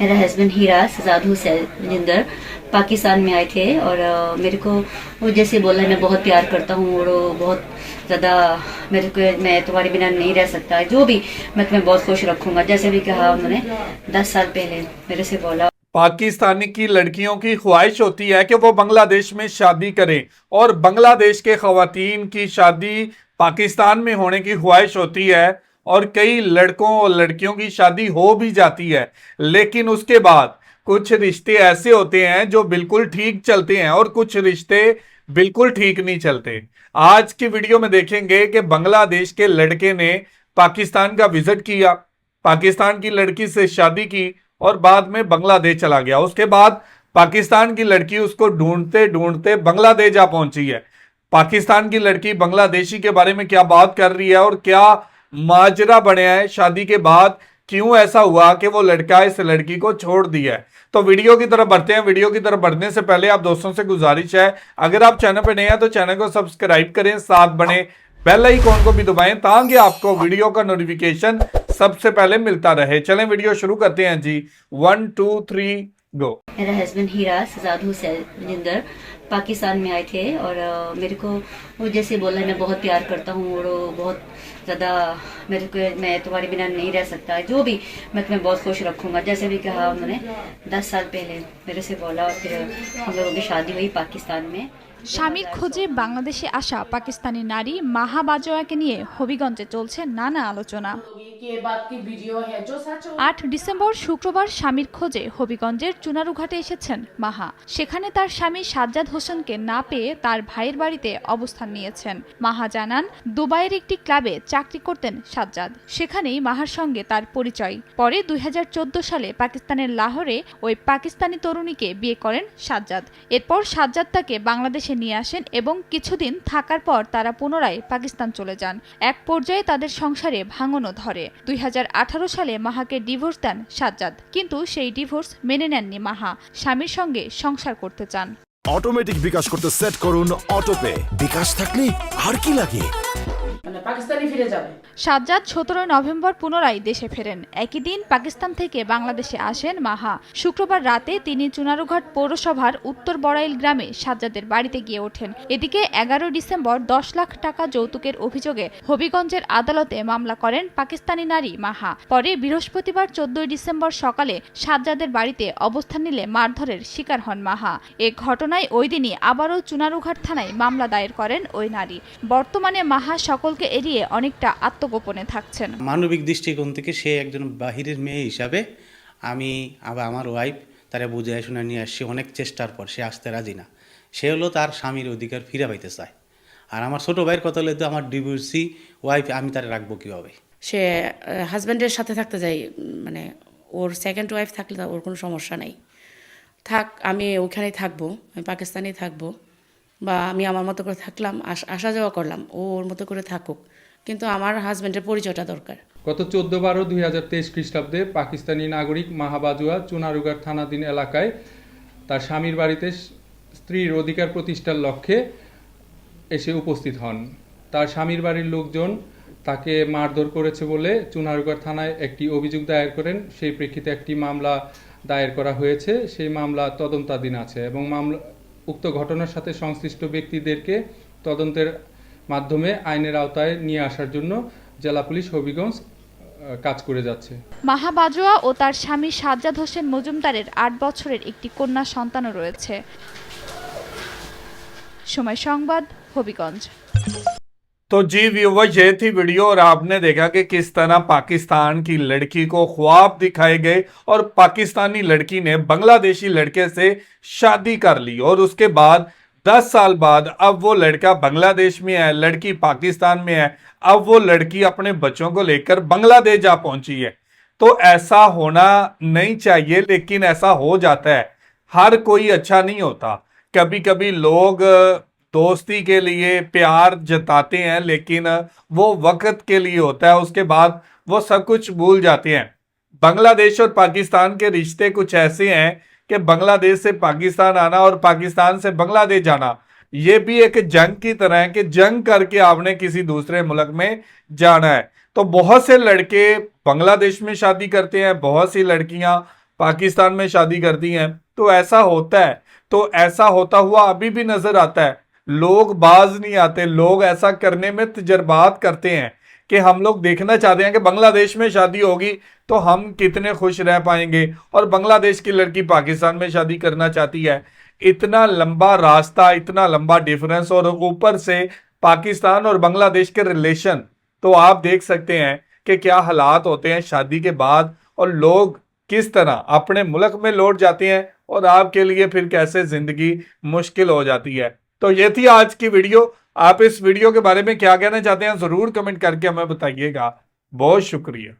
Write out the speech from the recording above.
मेरा हस्बैंड हीरा सजाद हुसैन जिंदर पाकिस्तान में आए थे और मेरे को, वो जैसे बोला, मैं बहुत प्यार करता हूँ और बहुत ज़्यादा, मेरे को, मैं तुम्हारे बिना नहीं रह सकता। जो भी मैं तुम्हें बहुत खुश रखूँगा। जैसे भी कहा उन्होंने, दस साल पहले मेरे से बोला। पाकिस्तानी की लड़कियों की ख्वाहिश होती है कि वो बांग्लादेश में शादी करें और बांग्लादेश के खवातीन की शादी पाकिस्तान में होने की ख्वाहिश होती है। और कई लड़कों और लड़कियों की शादी हो भी जाती है। लेकिन उसके बाद कुछ रिश्ते ऐसे होते हैं जो बिल्कुल ठीक चलते हैं और कुछ रिश्ते बिल्कुल ठीक नहीं चलते। आज की वीडियो में देखेंगे कि बांग्लादेश के लड़के ने पाकिस्तान का विज़िट किया, पाकिस्तान की लड़की से शादी की और बाद में बांग्लादेश चला गया। उसके बाद पाकिस्तान की लड़की उसको ढूंढते ढूंढते बांग्लादेश जा पहुँची है। पाकिस्तान की लड़की बांग्लादेशी के बारे में क्या बात कर रही है और क्या माजरा बने है। शादी के बाद क्यों ऐसा हुआ कि वो लड़का इस लड़की को छोड़ दिया है? तो वीडियो की तरफ़ बढ़ते हैं। वीडियो की तरफ़ बढ़ने से पहले आप दोस्तों से गुजारिश है, अगर आप चैनल पर नए हैं तो चैनल को सब्सक्राइब करें, साथ बने बेल आइकॉन को भी दबाएँ ताकि आपको वीडियो का नोटिफिकेशन सबसे पहले मिलता रहे। चलें वीडियो शुरू करते हैं जी। वन टू थ्री गो मेरा हस्बैंड हीरा सजाद हुसैन पाकिस्तान में आए थे और मेरे को, वो जैसे बोला, मैं बहुत प्यार करता हूँ और बहुत ज़्यादा मेरे को, मैं तुम्हारे बिना नहीं रह सकता। जो भी मैं तुम्हें बहुत खुश रखूँगा। जैसे भी कहा उन्होंने, दस साल पहले मेरे से बोला और फिर हम लोगों की शादी हुई पाकिस्तान में। স্বামীর খোঁজে বাংলাদেশে আসা পাকিস্তানি নারী মাহা বাজোয়াকে নিয়ে হবিগঞ্জে চলছে নানা আলোচনা। আট ডিসেম্বর শুক্রবার স্বামীর খোঁজে হবিগঞ্জের চুনারুঘাটে এসেছেন মাহা। সেখানে তার স্বামী সাজ্জাদ হোসেনকে না পেয়ে তার ভাইয়ের বাড়িতে অবস্থান নিয়েছেন। মাহা জানান, দুবাইয়ের একটি ক্লাবে চাকরি করতেন সাজ্জাদ। সেখানেই মাহার সঙ্গে তার পরিচয়। পরে দুই হাজার চোদ্দ সালে পাকিস্তানের লাহোরে ওই পাকিস্তানি তরুণীকে বিয়ে করেন সাজ্জাদ। এরপর সাজ্জাদ তাকে বাংলাদেশে নিয়ে আসেন এবং কিছুদিন থাকার পর তারা পুনরায় পাকিস্তান চলে যান। এক পর্যায়ে তাদের সংসারে ভাঙনও ধরে। দুই হাজার আঠারো সালে মাহাকে ডিভোর্স দেন সাজ্জাদ। কিন্তু সেই ডিভোর্স মেনে নেননি মাহা। স্বামীর সঙ্গে সংসার করতে চান। অটোমেটিক বিকাশ করতে সেট করুন অটোপে। বিকাশ থাকলে আর কি লাগে? মানে সাজ্জাদ সতেরোই নভেম্বর পুনরায় দেশে ফেরেন। একই দিন পাকিস্তান থেকে বাংলাদেশে আসেন মাহা। শুক্রবার রাতে তিনি চুনারুঘাট পৌরসভার উত্তর বড়াইল গ্রামে সাজ্জাদের বাড়িতে গিয়ে ওঠেন। এদিকে এগারো ডিসেম্বর দশ লাখ টাকা যৌতুকের অভিযোগে হবিগঞ্জের আদালতে মামলা করেন পাকিস্তানি নারী মাহা। পরে বৃহস্পতিবার চোদ্দই ডিসেম্বর সকালে সাজ্জাদের বাড়িতে অবস্থান নিলে মারধরের শিকার হন মাহা। এ ঘটনায় ওই দিনই আবারও চুনারুঘাট থানায় মামলা দায়ের করেন ওই নারী। বর্তমানে মাহা সকলকে এড়িয়ে অনেকটা আত্মগোপনে থাকছেন। মানবিক দৃষ্টিকোণ থেকে সে একজন বাহিরের মেয়ে হিসাবে আমি আবার আমার ওয়াইফ তারা বুঝে শুনে নিয়ে আসছি অনেক চেষ্টার পর সে আসতে রাজি না। সে হলো তার স্বামীর অধিকার ফিরে পাইতে চায়। আর আমার ছোটো ভাইয়ের কথা হলে তো আমার ডিভোর্সি ওয়াইফ আমি তারা রাখব কীভাবে? সে হাজব্যান্ডের সাথে থাকতে যাই মানে ওর সেকেন্ড ওয়াইফ থাকলে তো ওর কোনো সমস্যা নেই। থাক আমি ওখানেই থাকব আমি পাকিস্তানেই থাকব। বা আমি আমার মতো করে থাকলাম, আস- যাওয়া করলাম, ও ওর মতো করে থাকুক। কিন্তু আমার হাজব্যান্ডের পরিচয়টা দরকার। গত চোদ্দ বারো দুই হাজার তেইশ খ্রিস্টাব্দে পাকিস্তানি নাগরিক মাহাবাজুয়া চুনারুগার থানাধীন এলাকায় তার স্বামীর বাড়িতে স্ত্রীর অধিকার প্রতিষ্ঠার লক্ষ্যে এসে উপস্থিত হন। তার স্বামীর বাড়ির লোকজন তাকে মারধর করেছে বলে চুনারুগার থানায় একটি অভিযোগ দায়ের করেন। সেই প্রেক্ষিতে একটি মামলা দায়ের করা হয়েছে। সেই মামলা তদন্তাধীন আছে এবং মামলা উক্ত ঘটনার সাথে সংশ্লিষ্ট ব্যক্তিদেরকে তদন্তের মাধ্যমে আইনের আওতায় নিয়ে আসার জন্য জেলা পুলিশ হবিগঞ্জ কাজ করে যাচ্ছে। মাহা বাজোয়া ও তার স্বামী সাজ্জাদ হোসেন মজুমদারের আট বছরের একটি কন্যা সন্তানও রয়েছে। সময় সংবাদ, হবিগঞ্জ। तो जी व्यूवर ये थी वीडियो और आपने देखा कि किस तरह पाकिस्तान की लड़की को ख्वाब दिखाए गए और पाकिस्तानी लड़की ने बांग्लादेशी लड़के से शादी कर ली और उसके बाद दस साल बाद अब वो लड़का बांग्लादेश में है, लड़की पाकिस्तान में है, अब वो लड़की अपने बच्चों को लेकर बांग्लादेश जा पहुँची है। तो ऐसा होना नहीं चाहिए, लेकिन ऐसा हो जाता है। हर कोई अच्छा नहीं होता। कभी कभी लोग दोस्ती के लिए प्यार जताते हैं, लेकिन वो वक्त के लिए होता है, उसके बाद वो सब कुछ भूल जाते हैं। बांग्लादेश और पाकिस्तान के रिश्ते कुछ ऐसे हैं कि बांग्लादेश से पाकिस्तान आना और पाकिस्तान से बांग्लादेश जाना, ये भी एक जंग की तरह है कि जंग करके आपने किसी दूसरे मुल्क में जाना है। तो बहुत से लड़के बांग्लादेश में शादी करते हैं, बहुत सी लड़कियाँ पाकिस्तान में शादी करती हैं तो ऐसा होता है। तो ऐसा होता हुआ अभी भी नज़र आता है लोग बाज नहीं आते, लोग ऐसा करने में तजर्बात करते हैं कि हम लोग देखना चाहते हैं कि बांग्लादेश में शादी होगी तो हम कितने खुश रह पाएँगे। और बांग्लादेश की लड़की पाकिस्तान में शादी करना चाहती है। इतना लंबा रास्ता, इतना लंबा डिफरेंस और ऊपर से पाकिस्तान और बांग्लादेश के रिलेशन तो आप देख सकते हैं कि क्या हालात होते हैं शादी के बाद और लोग किस तरह अपने मुल्क में लौट जाते हैं और आपके लिए फिर कैसे ज़िंदगी मुश्किल हो जाती है। तो ये थी आज की वीडियो। आप इस वीडियो के बारे में क्या कहना चाहते हैं, ज़रूर कमेंट करके हमें बताइएगा। बहुत शुक्रिया।